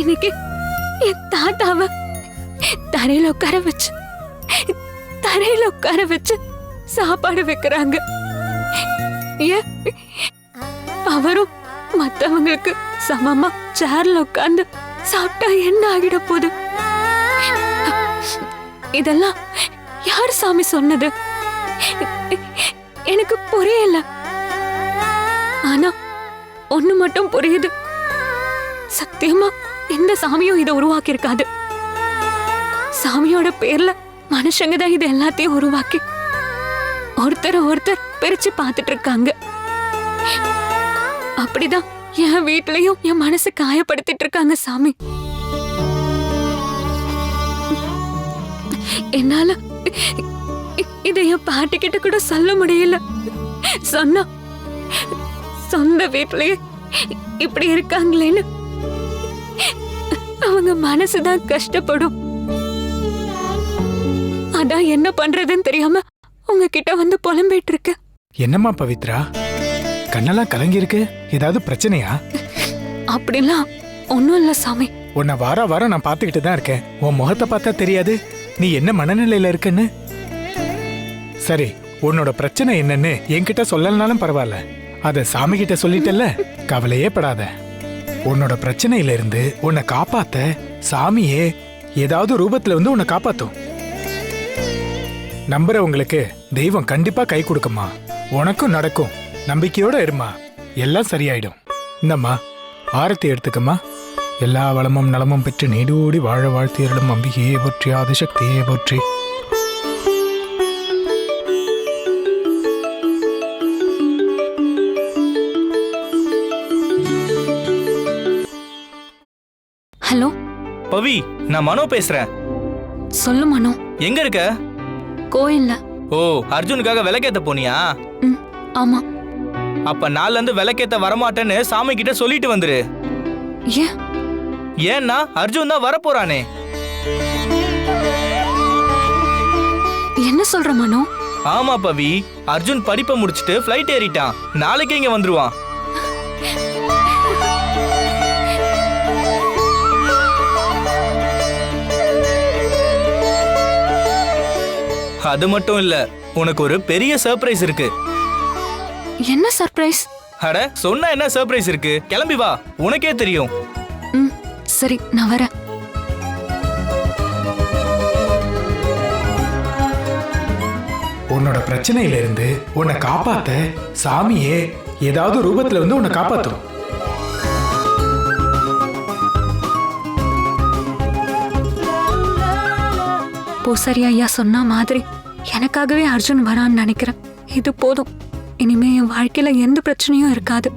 இன்னைக்கு என் தாத்தாவ தரையில உட்கார வச்சு தரையில உட்கார வச்சு சாப்பாடு வைக்கிறாங்க. அவரும் மத்தவங்களுக்கு சமமா சேர்ல உட்கார்ந்து சாப்பிட்டா என்ன ஆகிட போகுது? இதெல்லாம் யார் சாமி சொன்னது? எனக்கு புரியல. ஆனா ஒண்ணு மட்டும் புரியுது. சத்தியமா எந்த சாமியும் இதை உருவாக்கி இருக்காது சாமியோட பேர்ல மனுஷங்க தான் இது எல்லாத்தையும் உருவாக்கி ஒருத்தர் ஒருத்தர் பிரிச்சு பார்த்துட்டு இருக்காங்க அப்படிதான் என் வீட்லயும் என் மனசு காயப்படுத்திட்டு இருக்காங்க சாமி. என்னால இத இதை என் பாட்டி கிட்ட கூட சொல்ல முடியல. சொன்னா சொந்த வீட்லயே இப்படி இருக்காங்களேன்னு அவங்க மனசுதான் கஷ்டப்படும். அதான் என்ன பண்றதுன்னு தெரியாம உங்ககிட்ட வந்து புலம்பிட்டு இருக்கு என்னம்மா பவித்ரா? கண்ணெல்லாம் கலங்கி இருக்கு ஏதாவது பிரச்சனையா? அப்படிலாம் ஒண்ணும் இல்ல சாமி. உன்னை வார வாரம் நான் பார்த்துக்கிட்டு தான் இருக்கேன். உன் முகத்தை பார்த்தா தெரியாது. நீ என்ன மனநிலையில இருக்குன்னு? சரி உன்னோட பிரச்சனை என்னன்னு என்கிட்ட சொல்லலனாலும் பரவாயில்ல. அத சாமி கிட்ட சொல்லிட்டல்ல? கவலையே படாத. உன்னோட பிரச்சனையில இருந்து உன்னை காப்பாத்த சாமியே ஏதாவது ரூபத்துல வந்து உன்னை காப்பாத்தும். நம்புறவங்களுக்கு தெய்வம் கண்டிப்பா கை கொடுக்குமா? உனக்கும் நடக்கும். நம்பிக்கையோட இருமா? எல்லாம் சரியாயிடும். இந்தம்மா ஆரத்தி எடுத்துக்கம்மா. எல்லா வளமும் நலமும் பெற்று நீடூடி வாழ வாழ்த்தியர்களும் அம்பிகையே போற்றி ஆதிசக்தியே போற்றி. ஹலோ? பவி நான் மனோ பேசுறேன். சொல்லு மனோ. எங்க இருக்க? கோயில்ல. ஓ அர்ஜுனுக்காக விளக்கேத்த போனியா? ம் ஆமா. அப்ப நாள்ல இருந்து விளக்கேத்த வரமாட்டேன்னு சாமி கிட்ட சொல்லிட்டு வந்துரு. ஏன்? ஏன்னா அர்ஜுன் தான் வரப்போறானே. என்ன சொல்ற மனோ? ஆமா பவி அர்ஜுன் படிப்பை முடிச்சிட்டு ஃப்ளைட் ஏறிட்டான். நாளைக்கு இங்க வந்துருவான். அது மட்டும் இல்ல உனக்கு ஒரு பெரிய சர்ப்ரைஸ் இருக்கு. என்ன சர்ப்ரைஸ் அட சொன்னா என்ன சர்ப்ரைஸ் இருக்கு? கிளம்பி வா உனக்கே தெரியும். ம் சரி நான் வரேன். உன்னோட பிரச்சனையில இருந்து உன்னை காப்பாத்த சாமியே ஏதாவது ரூபத்துல வந்து உன்னை காப்பாத்தும். பூசாரி ஐயா சொன்ன மாதிரி எனக்காகவே அர்ஜுன் வரான்னு நினைக்கிறேன். இது போதும். இனிமே என் வாழ்க்கையில எந்த பிரச்சனையும் இருக்காது.